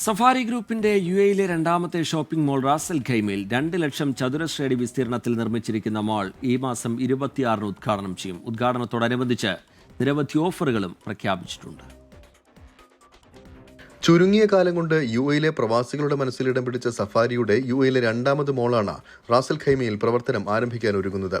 Safari ഗ്രൂപ്പിന്റെ U എയിലെ രണ്ടാമത്തെ ഷോപ്പിംഗ് മോൾ റാസൽ ഖൈമയിൽ രണ്ട് ലക്ഷം ചതുരശ്ര അടി വിസ്തീർണത്തിൽ നിർമ്മിച്ചിരിക്കുന്ന മാൾ ഈ മാസം ഇരുപത്തിയാറിന് ഉദ്ഘാടനം ചെയ്യും. ഉദ്ഘാടനത്തോടനുബന്ധിച്ച് നിരവധി ഓഫറുകളും പ്രഖ്യാപിച്ചിട്ടുണ്ട്. ചുരുങ്ങിയ കാലം കൊണ്ട് യു എയിലെ പ്രവാസികളുടെ മനസ്സിൽ ഇടം പിടിച്ച സഫാരിയുടെ യു എയിലെ രണ്ടാമത് മോളാണ് റാസൽ ഖൈമയിൽ പ്രവർത്തനം ആരംഭിക്കാൻ ഒരുങ്ങുന്നത്.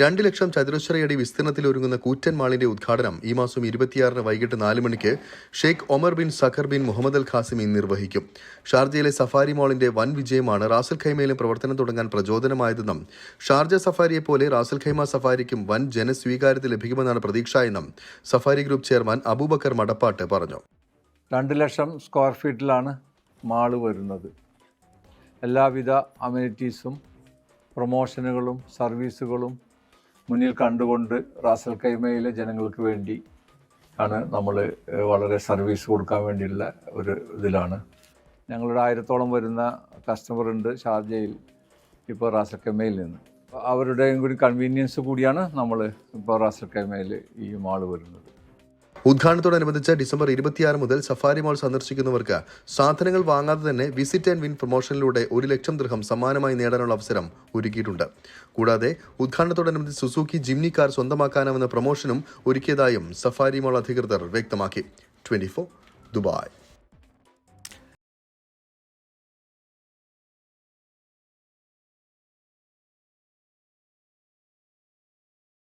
രണ്ട് ലക്ഷം ചതുരശ്രയടി വിസ്തീർണത്തിൽ ഒരുങ്ങുന്ന കൂറ്റൻ മാളിന്റെ ഉദ്ഘാടനം ഈ മാസം ഇരുപത്തിയാറിന് വൈകിട്ട് നാല് മണിക്ക് Sheikh Omar bin Saqr bin Mohammed Al Qasimi നിർവഹിക്കും. ഷാർജയിലെ സഫാരി മോളിന്റെ വൻ വിജയമാണ് റാസൽ ഖൈമയിലും പ്രവർത്തനം തുടങ്ങാൻ പ്രചോദനമായതെന്നും ഷാർജ സഫാരിയെ പോലെ റാസൽ ഖൈമ സഫാരിക്കും വൻ ജനസ്വീകാര്യത ലഭിക്കുമെന്നാണ് പ്രതീക്ഷ എന്നും Safari group chairman Abubacker Madappat പറഞ്ഞു. രണ്ട് ലക്ഷം സ്ക്വയർ ഫീറ്റിലാണ് മാൾ വരുന്നത്. എല്ലാവിധ അമ്യൂണിറ്റീസും പ്രൊമോഷനുകളും സർവീസുകളും മുന്നിൽ കണ്ടുകൊണ്ട് റാസൽ കൈമയിലെ ജനങ്ങൾക്ക് വേണ്ടി ആണ് നമ്മൾ വളരെ സർവീസ് കൊടുക്കാൻ വേണ്ടിയുള്ള ഒരു ഇതിലാണ്. ഞങ്ങളുടെ ആയിരത്തോളം വരുന്ന കസ്റ്റമർ ഉണ്ട് ഷാർജയിൽ ഇപ്പോൾ റാസൽ കൈമയിൽ നിന്ന്. അവരുടെയും കൂടി കൺവീനിയൻസ് കൂടിയാണ് നമ്മൾ ഇപ്പോൾ റാസൽ കൈമയിൽ ഈ മാൾ വരുന്നത്. ഉദ്ഘാടനത്തോടനുബന്ധിച്ച് ഡിസംബർ ഇരുപത്തിയാറ് മുതൽ സഫാരി മാൾ സന്ദർശിക്കുന്നവർക്ക് സാധനങ്ങൾ വാങ്ങാതെ തന്നെ വിസിറ്റ് ആൻഡ് വിൻ പ്രൊമോഷനിലൂടെ ഒരു ലക്ഷം ദൃഹം സമ്മാനമായി നേടാനുള്ള അവസരം ഒരുക്കിയിട്ടുണ്ട്. കൂടാതെ ഉദ്ഘാടനത്തോടനുബന്ധിച്ച് സുസുക്കി ജിംനി കാർ സ്വന്തമാക്കാനാവുന്ന പ്രൊമോഷനും ഒരുക്കിയതായും സഫാരി മാൾ അധികൃതർ വ്യക്തമാക്കി. Twenty Dubai.